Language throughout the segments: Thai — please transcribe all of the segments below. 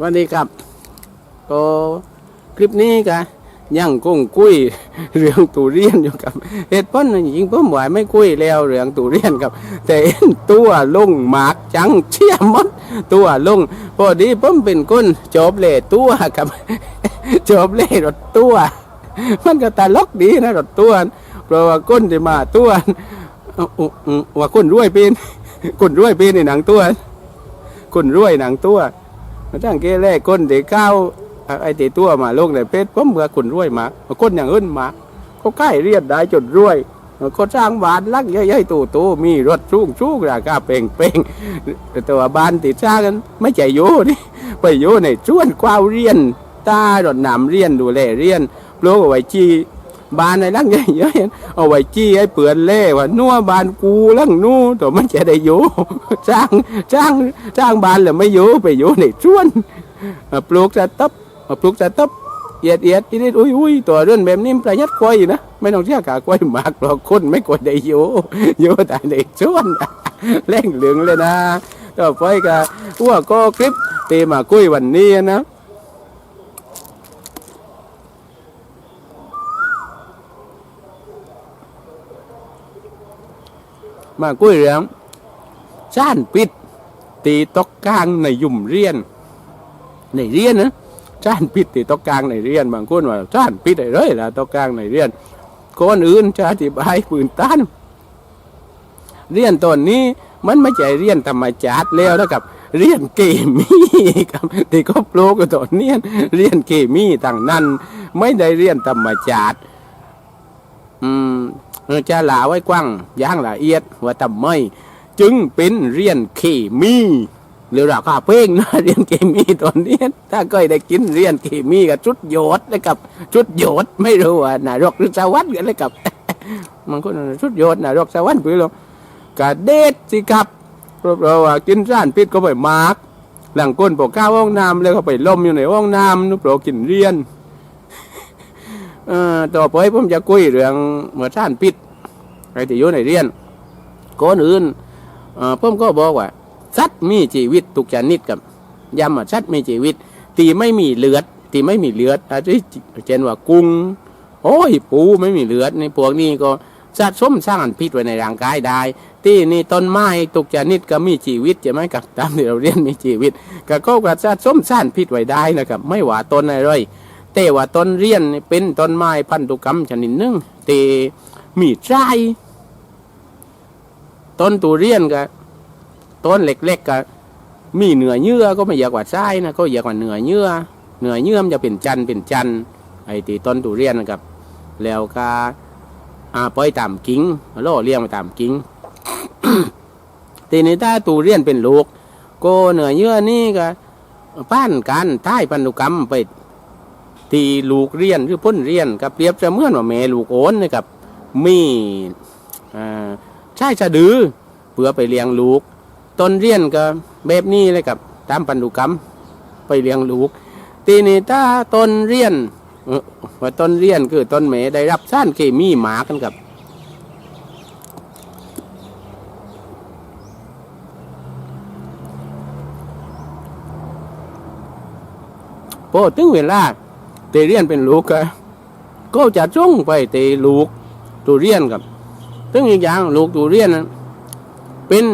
วันนี้ครับ ก็คลิปนี้กะยังคงคุยเรื่องตูเรียนอยู่กับเหตุผลจริงๆผมว่าไม่คุยแล้วเรื่องตูเรียนครับ แต่ตัวลงหมากจังเชี่ยมดตัวลงพอดีผมเป็นคนจบเล่ตัวครับจบเล่รถตัว มันก็ตลกดีนะรถตัวเพราะว่าก้นที่มาตัวอาเอาเอาว่าคนรวยเป็นคนรวยเป็นในหนังตัวคนรวยหนังตัว ตั้งเกแรกคนเด็กก้าวไอ้ตีตัวมาลงในเพชรผมเบื่อคนรวยมาคนอย่างอื่นมาเขาใกล้เรียนได้จนรวยเขาสร้างบ้านลักใหญ่ๆตู่ตูมีรถสูงสูงราคาเป่งเป่งแต่ว่าบ้านติดสร้างกันไม่ใจโยนี่ไปโยในช่วนกวาวเรียนตาดดน้ำเรียนดูแลเรียนปลูกไว้จี บานในลังใหญ่ๆเอาไว้จี้ให้เปื่อนเล่ว่านัวบานกูลังนู่ตัวมันจะได้อยู่จ้างจ้างจ้างบานแล้วไม่อยู่ไปอยู่ในช่วนปลูกสะตับปลูกสะตับเอียดเอียดอีนิดอุ้ยอุ้ยตัวเรื่องแบบนี้ประหยัดกว่าอยนะไม่ต้องเสียกากล้วยหมากหรอกคนไม่กดได้อยู่อยู่แต่ในช่วนแรงเหลืองเลยนะต่อไปก็อ้วก็คลิปตีมาคุยวันนี้นะ มากุ้ยเรื่องจ้านปิด ตีตอกกลางในยุ่มเรียน ในเรียนนะจ้านปิดตีตอกกลางในเรียน บางคนว่าจ้านปิดได้เลยละตอกกลางในเรียนคนอื่นจะอธิบายปืนต้านเรียนตอนนี้มันไม่ใช่เรียนธรรมจาติแล้วนะครับ เรียนเกมีครับที่เขาโปรกันตอนนี้เรียนเกมีต่างนั้น ไม่ได้เรียนธรรมจาติอืม จะหลาไว้กว้างย่างละเอียดว่าทำไมจึงเป็นเรียนเคมีหรือราคาเพ่งนะเรียนเคมีตอนนี้ถ้าเคยได้กินเรียนเคมีกับชุดโยดเลยกับชุดโยดไม่รู้ว่านารกหรือสวรรค์กันเลยกับมันก็ชุดโยดนารกสวรรค์ไปหรอกกะเด็ดสิครับเราว่ากินร้านพิษก็ไปมาร์กหลังก้นปกข้าวห้องน้ำแล้วก็ไปล่มอยู่ในห้องน้ำนุโปรกินเรียน ต่อไปผมจะคุยเรื่องเมื่อท่านปิดใครที่อยู่ในเรียนก่อนอื่นเอ่อผมก็บอกว่าสัตว์มีชีวิตทุกชนิดกับย้ำว่าสัตว์มีชีวิตที่ไม่มีเลือดที่ไม่มีเลือดอาจจะเช่นว่ากุ้งโอ้ยปูไม่มีเลือดในพวกนี้ก็สะสมสร้างพิษไว้ในร่างกายได้ ที่นี่ต้นไม้ทุกชนิดก็มีชีวิตใช่ไหมกับตามที่เราเรียนมีชีวิตก็ก็กระสะสมสร้างพิษไว้ได้นะครับ ไม่หว่าต้นอะไร แต่ว่าต้นเรียนเป็นต้นไม้พันธุกรรมชนิดหนึ่งแต่มีใจต้นตูเรียนก็ต้นเล็กๆก็มีเหนือเยื่อก็ไม่อยากว่าใจนะก็อยากว่าเหนือเยื่อเหนือเยื่อมันจะเป็นจันเป็นจันไอ้ตีต้นตูเรียนนะครับ แล้วก็อาปล่อยตามกิ้งล่อเลี้ยงไปตามกิ้งทีนี้ถ้าตูเรียนเป็นลูกก็เหนือเยื่อนี่ก็ป้านกันท้ายพันธุกรรมไป ที่ลูกเรียนหรือพ้นเรียนกับเปรียบเสมือนว่าแม่ลูกโอนนะครับมีอ่าใช่สะดือเพื่อไปเลี้ยงลูกตนเรียนก็แบบนี้เลยครับตามปันธุกรรมไปเลี้ยงลูก ทีนี้ถ้าตนเรียนว่าต้นเรียนคือต้นแม่ได้รับสารเคมีหมากันครับพอถึงเวลา เตเรียนเป็นลูกก็ก็จะจ้งไปเตลูกตูเรียนกับถึงอีกอย่างลูกตูเรียนนั้นเป็น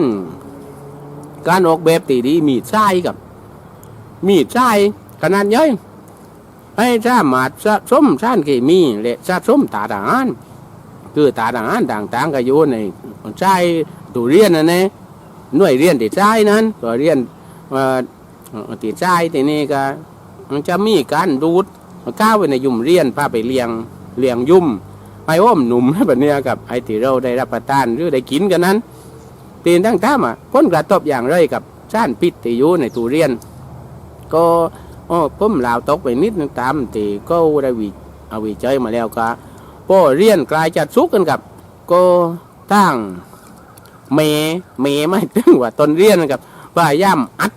การออกแบบตีดีมีไส้กับ มีไส้ขนาดย่อยให้สามารถสะสมสารเคมีและสะสมตาทหารคือตาทหารต่างๆก็อยู่ในไส้ตูเรียนนั่นเองหน่วยเรียนติดไส้นั้นตัวเรียนติดไส้ทีนี้ก็จะมีการดูด ก้าวไปในยุ่มเรียนพาไปเลี้ยงเลี้ยงยุ่มไอ้อ้อมหนุ่มแบบเนี้ยกับไอ้ที่เราได้รับประทานหรือได้กินกันนั้นตีนตั้งท่ามอะพ้นกระทบอย่างไรกับซ่านพิษที่อยู่ในตูเรียน ก็อ้อผมลาวตกไปนิดนึงตามที่ก็ได้วิเอาวิจัยมาแล้วก็พอเรียนกลายจัดสุกกันกับ ก็ตั้งเมเมไม่ถึงว่าตนเรียนกับว่าย่ำอัด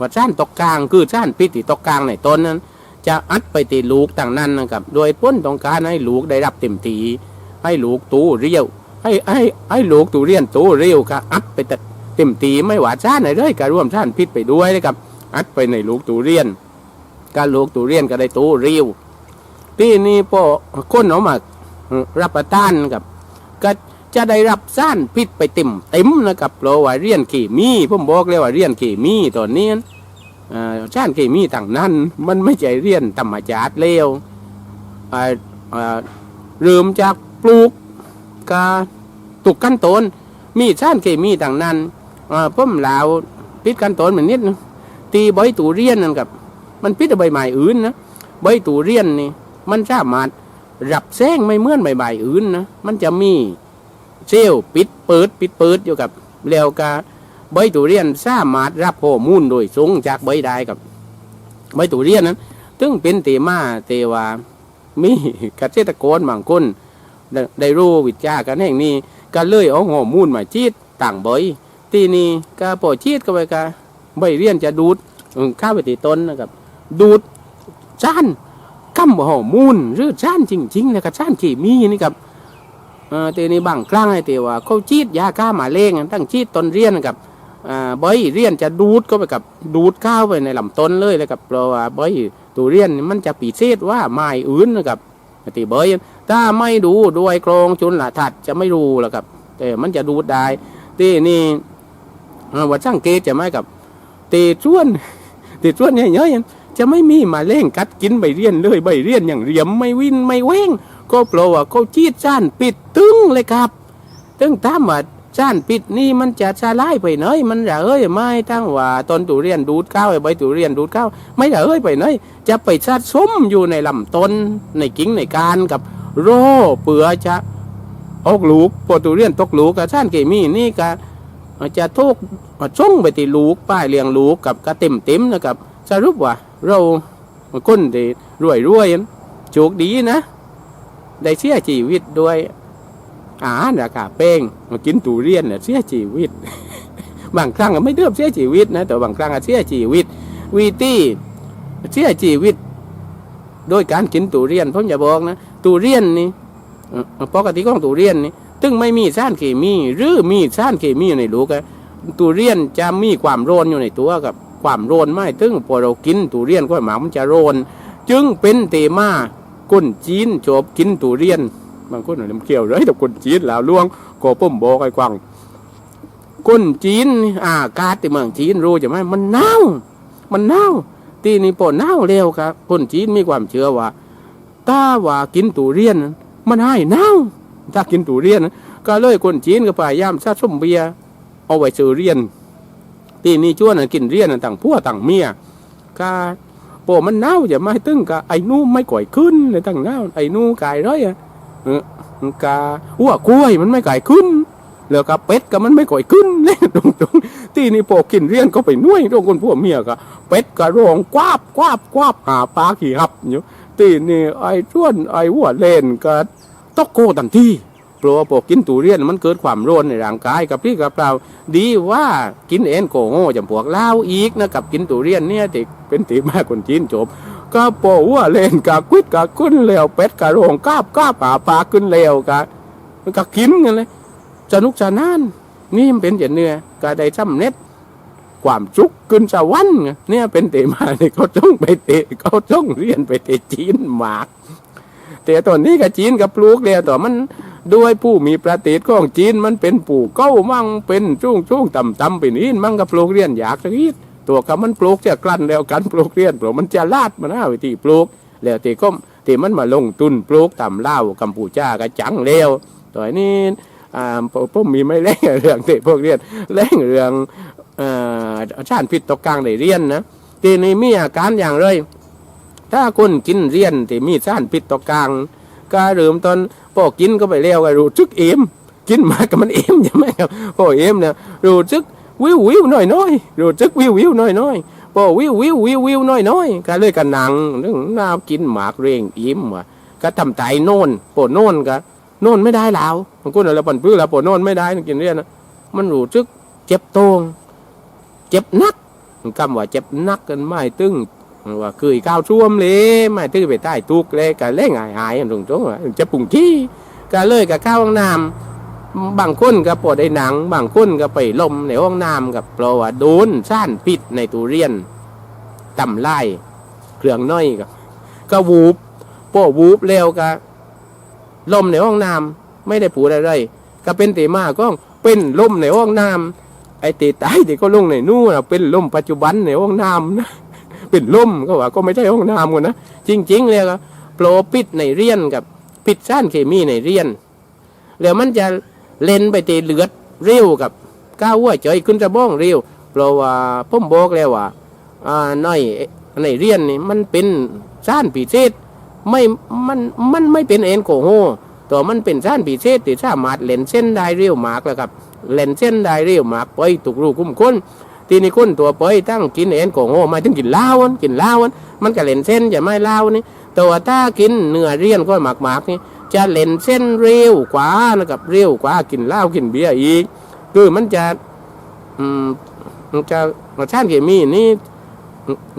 ว่าซ่านตกกลางคือซ่านพิษที่ตกกลางในตนนั้น จะอัดไปตีลูกต่างนั้นนะครับโดยพ้นต้องการให้ลูกได้รับเต็มทีให้ลูกตูเรียว ให้ให้ให้ลูกตูเรียนตูเรียวก็อัดไปเต็มทีไม่หวาซ่านไหนเลยก็ร่วมซ่านพิษไปด้วยนะครับอัดไปในลูกตูเรียนก็ลูกตูเรียนก็ได้ตูเริวที่นี่พอคนเอามารับประทานกับก็จะได้รับสารพิษไปเต็มเต็มนะครับเพราะว่าเรียนเคมีผมบอกเลยว่าเรียนเคมีตอนนี้ อ่าสารเคมีต่างนั้น มันไม่ใช่เรียนธรรมชาติเลวเริ่มจากปลูกกาตุกขั้นตนมีสารเคมีต่างนั้นอ่มลาวพิษขั้นตนเหมือนนิดตีใบตูเรียนนั่นกับ มันพิษใบไม้อื่นนะใบตูเรียนนี่ มันสามารถรับแสงไม่เมื่อนใบใบอื่นนะมันจะมีเซลล์ปิดเปิด ปิดเปิดอยู่กับแล้วก็ ใบตุเรียนสามารถรับข้อมูลโดยสูงจากใบได้กับใบตุเรียนนั้นถึงเป็นเตมาเตว่ามีเกษตรกรบางคนได้รู้วิจากันแห่งนี้ก็เลยเอาข้อมูลมาชีดต่างใบทีนี้ก็พอชีดก็ไปก็ใบเรียนจะดูดข้าวไปตีต้นนะครับ ดูดจ้านคำข้อมูลหรือจ้านจริงๆเลยกับจ้านเคมีนี่ครับเออต่นี่บางครั้งไอ้เตว่าเขาชีดยาฆ่ามาเลงตั้งชีดต้นเรียนกับอ่า ใบเรียนจะดูดก็ไปกับดูดข้าวไปในลำต้นเลยเลยกับเพราะว่าใบตัวเรียนมันจะปีเศษว่าไม้อื่นนะครับตีใบถ้าไม่ดูด้วยโครงจุนละทัดจะไม่รู้ล้วครับแต่มันจะดูดได้ที่นี่ว่าช่างเกตจะไหมกับตีส่วนตีส่วนเนี่ยเยอะๆจะไม่มีมาเล้งกัดกินใบเรียนเลยใบเรียนอย่างเหลี่ยมไม่วินไม่เว้งก็เพราะว่าเขาจีดจ้านปิดตึงเลยครับตึงตามว่า จ้านปิดนี่มันจะชาไล่ไปเนยมันจะเอ้ยไม่ตั้งว่าตอนตุเรียนดูดข้าวไอ้ใบตุเรียนดูดข้าวไม่จะเอ้ยไปเนยจะไปชาสมอยู่ในลำต้นในกิ่งในการกับโรเปือจะออกลูกพอตุเรียนตกลูกกับจ้านเคมีนี่ก็จะทุกช่งไปตีลูกป้ายเลี้ยงลูกกับกระเต็มเต็มนะครับสรุปว่า เราคนที่รวยรวยๆโชคดีนะ ได้เสียชีวิตด้วย อาหารราคาแป้งมากินตูเรียนเนี่ยเสียชีวิต บางครั้งก็ไม่เดือบเสียชีวิตนะแต่บางครั้งก็เสียชีวิต วีตี้เสียชีวิต โดยการกินตูเรียนผมจะบอกนะตูเรียนนี่เอ่อปกติของตูเรียนนี่ถึงไม่มีสารเคมี หรือมีสารเคมีอยู่ในลูกอะตูเรียนจะมีความโรนอยู่ในตัวกับความโรนไม่ถึงพอเรากินตูเรียนก็หมามันจะโรนจึงเป็นเตมาคนจีนชอบกินทุเรียน บางคนอาจจะเกี่ยวเลยแต่คนจีนแล้วล่วงก็ผมโบกไอ้กวางคนจีนนี่อากาศที่เมืองจีนรู้จะไหมมันหนาวมันหนาวทีนี้พอหนาวเร็วครับ คนจีนมีความเชื่อว่าถ้าว่ากินทุเรียน มันให้หนาวถ้ากินทุเรียน ก็เลยคนจีนก็พยายามสะสมเบียเอาไว้ซื้อเรียนทีนี้ชวนกันกินเรียนต่างพัวต่างเมียก็พอมันเน่าจะไม่ตึงกะไอ้นู่ไม่ก่อยขึ้นเลยตั้งเน่าไอ้นู่กายร้อยอะ เออกาหัวกล้วยมันไม่ก่อยขึ้นแล้วกะเป็ดก็มันไม่ก่อยขึ้นเลยตรงตรงๆที่นี่พอกินเรียนก็ไปนุ่ยตรงคนพวกเมียกะเป็ดก็ร้องกวาบกวาบกวาบหาปลาขี่หับอยู่ที่นี่ไอ้ชวนไอ้หัวเล่นก็ตกโกทันทีเพราะว่าพอกินตูเรียนมันเกิดความร้อนในร่างกายกับพี่กับเราดีว่ากินเอ็นโกโง่จำพวกเหล้าอีกนะกับกินตูเรียนเนี่ยติเป็นตีมากคนจีนจบ ก็ปอว่าเล่นกะกุดกะขึ้นแล้วเป็ดกะโรงกาบกาบหาปลาขึ้นแล้วกะมันก็กินกันเลยสนุกสนานนี่มันเป็นอย่างเนื้อกะได้จำเน็ตความจุกขึ้นสวรรค์เนี่ยเป็นเตมาเนี่ยเขาต้องไปเตะเขาต้องเรียนไปเตะจีนหมากแต่ตอนนี้กับจีนกับปลูกแล้วต่อมันด้วยผู้มีประเทศของจีนมันเป็นปู่เก้ามั่งเป็นช่วงช่วงต่ำต่ำไปนี้มั่งกับปลูกเรียนอยากสักที ตัวกับมันปลูกจะกลั้นแล้วกันปลูกเรียนเพราะมันจะลาดมันหาวิธีปลูก แล้วตีก็ตีมันมาลงทุนปลูกต่ำเล่ากัมพูชาก็จังแล้วตัวนี้อ่าผมมีไม่เล่งเรื่องเตพวกเรียนเล่งเรื่องอ่าชาติพิษตกกลางได้เรียนนะทีนี้มีอาการอย่างไรถ้าคนกินเรียนที่มีสารพิษต่อกลางก็เริ่มตอนพอกินก็ไปเลี้ยวก็รู้ซึกเอ็มกินมาก็มันเอ็มใช่ไหมครับพอเอ็มเนี่ยรู้ซึก วิววิวหน่อยน้อยรู้ซึกวิววิวหน่อยน้อยพอวิววิววิววิวหน่อยน้อยก็เลยกันนังนึกน้ากินหมากเร่งอิ่มว่ะก็ทำใจโน่นปวดโน่นก็โน่นไม่ได้แล้วบางคนเราปั่นพื้นเราปวดโน่นไม่ได้กินเรียนนะมันรู้ซึกเจ็บตรงเจ็บนักคำว่าเจ็บนักกันไม่ตึงว่าคือข้าวช่วมเลยไม่ตื้อไปใต้ตุกเลยก็เล่งหายหายตรงตรงๆว่าจะปุ่งขี้ก็เลยกับข้าวห้องน้ำ บางคนก็ปวดในหนัง บางคนก็ไปลมในห้องน้ำกับเพราะว่าโดนซ่านพิษในตุเรียนต่ำไล่เครื่องน้อยกับก็วูบโป้วูบเร็วก็ลมในห้องน้ำไม่ได้ปูดอะไรก็เป็นตีมาก็เป็นลมในห้องน้ำไอ้ตีตายตีก็ลงในนู่นเป็นลมปัจจุบันในห้องน้ำนะเป็นลมก็ว่าก็ไม่ใช่ห้องน้ำกันนะจริง ๆ เลยก็โปรปิดในเรียนกับปิดซ่านเคมีในเรียนแล้วมันจะ เล่นไปตีเลือดเร็วกับก้าวหัวใจขึ้นจะบ้องเร็วเพราะว่าผมบอกแล้วว่าอ่าในในเรียนนี่มันเป็นซ่านปีเศษไม่มันมันไม่เป็นเอ็นโกโฮตัวมันเป็นซ่านปีเศษที่สามารถเล่นเส้นได้เร็วมากแล้วครับเล่นเส้นได้เร็วมากไปตุกรูคุ้มค้นทีนี้คนตัวไปตั้งกินเอ็นโกโง่หมาถึงกินเล้าอันกินเล้าอันมันก็เล่นเส้นจะไม่เล้านี่แต่ว่าถ้ากินเนื้อเรียนก็หมากๆนี่ จะเล่นเส้นเร็วกว่านะครับเร็วกว่ากินเหล้ากินเบียร์อีกคือมันจะอืมมันจะรสชาติเคมีนี่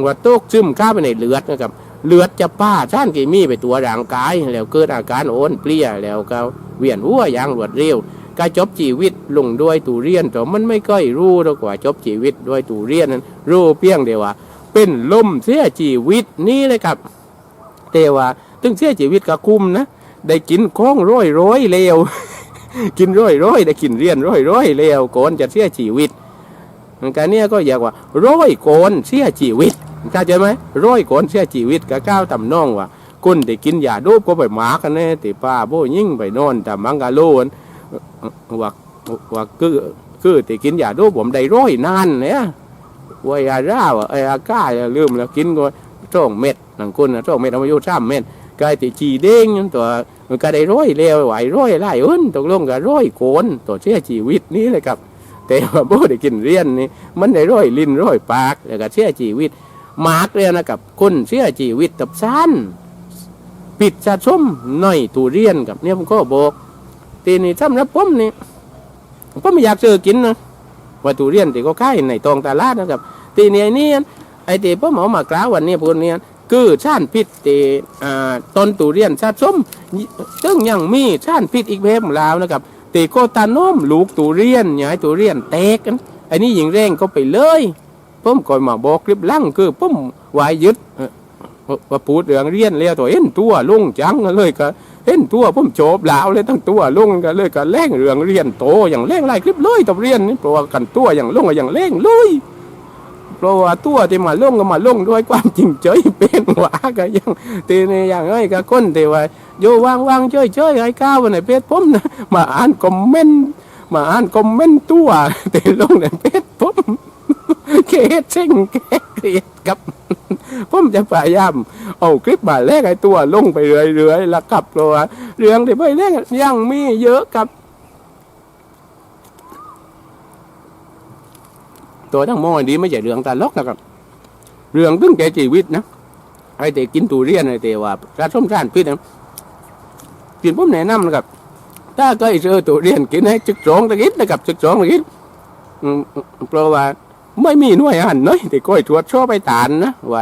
ว่าโตกซึมเข้าไปในเลือดนะครับ เลือดจะป้าชาติเคมีไปตัวร่างกาย แล้วเกิดอาการโอนเปรี้ยแล้วก็เวียนหัวอย่างรวดเร็วการจบชีวิตลงด้วยตูเรียนแต่มันไม่ค่อยรู้หรอกว่าจบชีวิตด้วยตูเรียนนั้นรู้เพียงเดียวว่า เป็นลมเสียชีวิตนี่เลยครับ แต่ว่าถึงเสียชีวิตก็คุ้มนะ ได้กินข้องร้อยร้อยเลวกินร้อยร้อยได้กินเรียนร้อยร้อยเลวโกนจะเสียชีวิตการเนี้ยก็อยากว่าร้อยโกนเสียชีวิตเข้าใจไหมร้อยโกนเสียชีวิตก็ก้าวต่ำน้องว่าคนที่กินยาโดบก็ไปหมากันแน่ติป้าโบยิ่งไปนอนแต่มังกาโลนว่าว่าคือคือที่กินยาโดบผมได้ร้อยนานเนี่ยว่ายาร่าว่าไอ้อาก้าลืมแล้วกินก็สองเม็ดหนังคนนะสองเม็ดเอามาอยู่สามเม็ดกายติจีเด้งตัว มันก็ได้ร้อยแล้วไหวร้อยไล่เอิ้นตกลงกับร้อยโกนตัวเสียชีวิตนี้เลยครับ แต่ว่าโบได้กินเรียนนี่มันได้ร้อยลิ้นร้อยปากแล้วก็เสียชีวิตมากเลยนะครับคนเสียชีวิตตับสั้นปิดสะสมหน่อยตูเรียนกับเนี่ยผมก็บอกทีนี้สำหรับผมนี่ผมไม่อยากซื้อกินนะว่าทุเรียนที่เขาขายในตองตลาดนะครับทีนี้ไอ้นี่ไอ้ที่ผมเอามากล่าววันนี้พวกเนี้ย คือชาติพิษที่อ่าต้นทุเรียนสะสมซึ่งยังมีชาติพิษอีกแบบลาวนะครับตีโกตาโนมลูกทุเรียนย้ายทุเรียนแตกกันไอ้นี่ยิงแรงก็ไปเลยผมก่อนมาบอกคลิปลังคือผมวายยึดว่าพูดเรื่องเรียนแล้วตัวเอ็นตัวลุงจังเลยก็เห็นตัวผมโจบลาวเลยตั้งตัวลุงกันเลยกันแรงเรื่องเรียนโตอย่างแรงไล่คลิปเลยตับเรียนนี่เพราะว่ากันตัวอย่างลุงอย่างแรงเลย เพราะว่าตัวที่มาลงก็มาลงด้วยความจริงใจเป็นหวากันยังตีนี่อย่างไอ้ก็คนที่ว่าโยว่างว่างๆเฉยเฉยไอ้ก้าวในเพจผมนะมาอ่านคอมเมนต์มาอ่านคอมเมนต์ตัวที่ลงในเพจผมเคสเช่งแก้เกลียดครับผมจะพยายามเอาคลิปมาแลกไอ้ตัวลงไปเรื่อยๆแล้วกลับเพราะว่าเรื่องที่ไปแลกยังมีเยอะครับ ตัวทั้งหมอดีไม่ใช่เรื่องตลกนะครับ เรื่องตึงแก่ชีวิตนะไอ้เด็กกินตูเรียนไอ้เด็กว่าการส้มร้านพิษนะกินผมแนะนำนะครับ ถ้าเคยเจอตูเรียนกินให้จึกสองตะกิดนะครับจึกสองตะกิดเพราะว่าไม่มีหน่วยอันน้อยที่ก้อยตรวจชอบไปตานนะว่า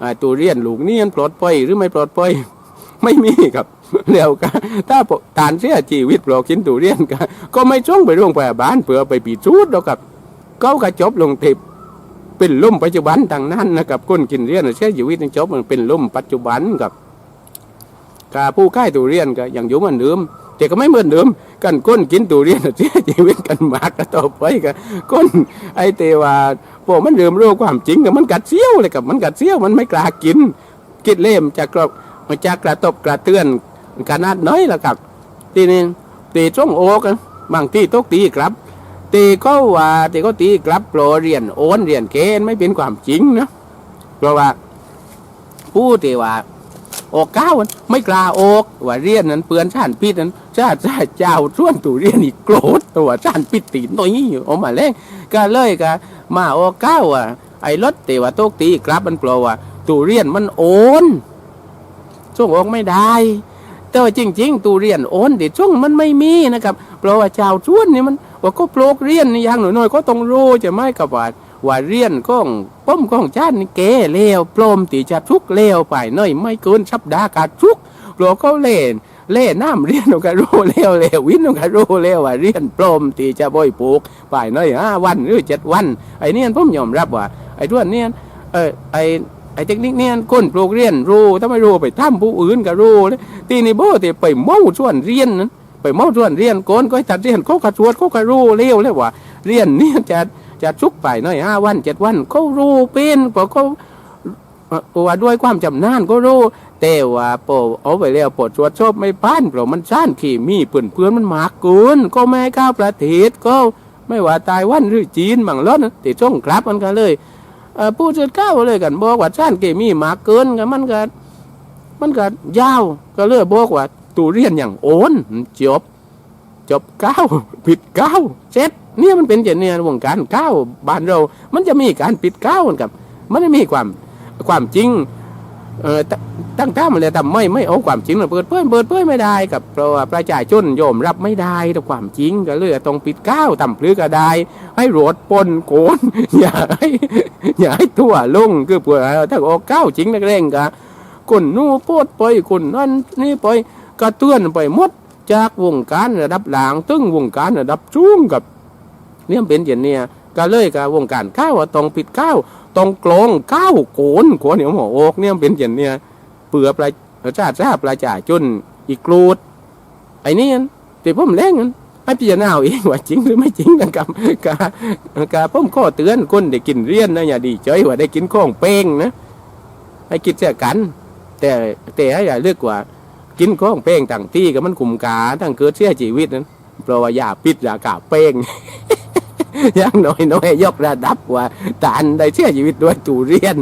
อ่าตัวเรียนลูกนี่มันปลอดภัยหรือไม่ปลอดภัยไม่มีครับแล้วก็ถ้าตานเสียชีวิตเรากินตัวเรียนก็ก็ไม่ช่องไปโรงพยาบาลเพื่อไปปีจูดแล้วครับ เขาก็จบลงเทปเป็นล่มปัจจุบันทางนั้นนะครับคนกินเรียนเสียชีวิตจบมันเป็นล่มปัจจุบันครับกาผู้ค่ายตัวเรียนก็ยังอยู่เหมือนเดิมแต่ก็ไม่เหมือนเดิมกันก้นกินตัวเรียนเสียชีวิตกันมากก็ต่อไปก็ก้นไอเตว่าพวกมันเริ่มรู้ความจริงกับมันกัดเสี้ยวเลยกับมันกัดเสี้ยวมันไม่กล้ากินกิดเล่มจะกรอบมันจะกระตบกระเตือนขนาดน้อยละครับ ทีนี้ตีช่องโอกอะบางที่ตกตีครับ ตีก็ว่าตีก็ตีกลับโปรเรียนโอนเรียนเกณฑ์ไม่เป็นความจริงนะเพราะว่า ผู้ที่ว่าออกก้าวมันไม่กล้าออกว่าเรียนนั้นเปือนชาติพิษนั้นชาติชาติเจ้าส่วนตูเรียนอีกโกรธตัวชาติพิษตีน้อยอยู่ออกมาแรงก็เลยก็มาออกก้าวอะไอ้รถเตว่าโตกตีกลับมันเปล่าว่าตูเรียนมันโอนช่วงออกไม่ได้แต่ว่าจริง ๆ ตูเรียนโอนเดี๋ยวช่วงมันไม่มีนะครับ เพราะว่าชาวชวนนี่มัน ว่าก็โปรกเรียนนี่อย่างหน่อยๆก็ต้องรู้จะไม่กับว่าว่าเรียนก้องป้อมก้องชานี่แก่เลวปลอมตีจะทุกเลวไปหน่อยไม่เกินสัปดาห์กาดทุกเพราะเขาเล่นเล่น้ำเรียนกันรู้เร็วเร็ววินกันรู้เร็วว่าเรียนปลอมตีจะบ่อยปลูกไปหน่อยห้าวันหรือเจ็ดวัน ไอ้นี่ผมยอมรับว่า ไอ้ทุนเนี่ยเออไอไอเทคนิคเนี่ยคนปลูกเรียนรู้ถ้าไม่รู้ไปทำผู้อื่นก็รู้เลยทีนี้โบที่ไปเมาส่วนเรียนนั้น ไปเมาส่วนเรียนโกนก็ให้ตัดเรียนเขากระชวดเขากระรู้เร็วเลยว่าเรียนเนี่ยจะจะชุกไปหน่อยห้าวันเจ็ดวันเขารู้เป็นก็เขาเอ่อว่าด้วยความจำนานก็รู้แต่ว่าโปเอาไปแล้วปวดชวดชอบไม่ป้านเพราะมันซ่านขี่มีเพื่อนเพื่อนๆมันหมากเกินก็ไม่ให้เข้าวประเทศก็ไม่ว่าต้หวันหรือจีนบางรถติดช่องกลับมันก็เลยผู้จัดก้าวเลยกันบอกว่าซ่านเคมีหมากเกินก็มันก็มันก็ยาวก็เลยบอกว่า ตูเรียนอย่างโอนจบ จบเก้าผิดเก้าเจ็ดเนี่ยมันเป็นอย่างเนี้ยวงการเก้าบ้านเรา มันจะมีการปิดเก้ากับมันไม่มีความความจริงเออตั้งท่ามันเลยทำไม่ไม่เอาความจริงเปิดเผยเปิดเผยไม่ได้กับเพราะว่าประชาชนยอมรับไม่ได้ต่อความจริงก็เลยต้องปิดเก้าทำพลือก็ได้ ให้รถปนโกนอย่าให้อย่าให้ทั่วลงคือเผื่อถ้าออกเก้าจริงนักเร่งกะคนนู้นโพดไปคนนั้นนี่ไป กระเตือนไปหมดจากวงการระดับหลังตึงวงการระดับสูงกับเนี่ยเป็นอย่างเนี้ยก็เลยกับวงการข้าวต้องปิดข้าวต้องกลองข้าวโกนโกนเหนียวหมออกเนี่ยเป็นอย่างเนี้ยเปลือปลาชาติชาติปลาจ่าจนอีกรูดไอ้นี่แต่ผมแรงนั้นให้พิจารณาเองว่าจริงหรือไม่จริงนะครับกะกะผมข้อเตือนคนได้กินเรียนนะอย่าดีใจว่าได้กินข้องเป้งนะให้คิดเสียกัน แต่แต่อย่าเลือกว่า กินข้องเป้งต่างที่ก็มันกลุ่มกาตั้งเกิดเสียชีวิตนั้นเพราะว่าอยาปิดยากาเป้งย่างน้อยน้อยยกระดับว่าตานได้เสียชีวิตด้วยตูเรียน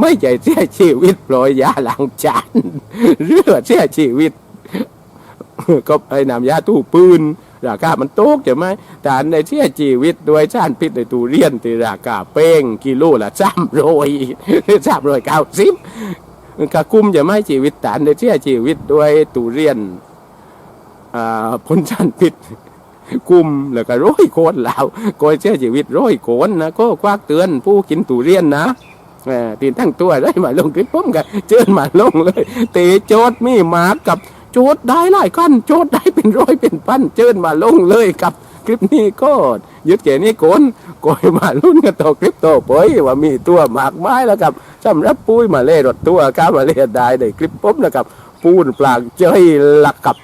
ไม่ใช่เสียชีวิตโปรยยาหลังจานหรือว่าเสียชีวิต ก็ไอ้นำยาตู้ปืนราคามันตกใช่ไหมตานได้เสียชีวิตด้วยชานพิษในตูเรียนตีราคาเป้งกิโลละสามร้อยสามร้อยเก้าสิบ กะคุ้มจะไม่ชีวิตตานได้เสียชีวิตด้วยตูเรียนอ่าพ้นชานพิษกุมแล้วก็ร้อยโคนแล้วก็เสียชีวิตร้อยโคนนะก็ควักเตือนผู้กินตูเรียนนะเออตีนทั้งตัวได้มาลงคลิปผมกันเจิญมาลงเลยเตะโจทย์มีหมากับโจทย์ได้หลายขั้นโจทย์ได้เป็นร้อยเป็นพันเจิญมาลงเลยกับ คลิปนี้ก็ยึดเจนี้โกนกอยมาลุ้นกันต่อคลิปต่อไปว่ามีตัวหมากไม้แล้วครับสำหรับปุ้ยมาเล่รถตัวก้ามาเล่ได้ในคลิปปุ๊บนะครับปูนปลางเจยหลักกับ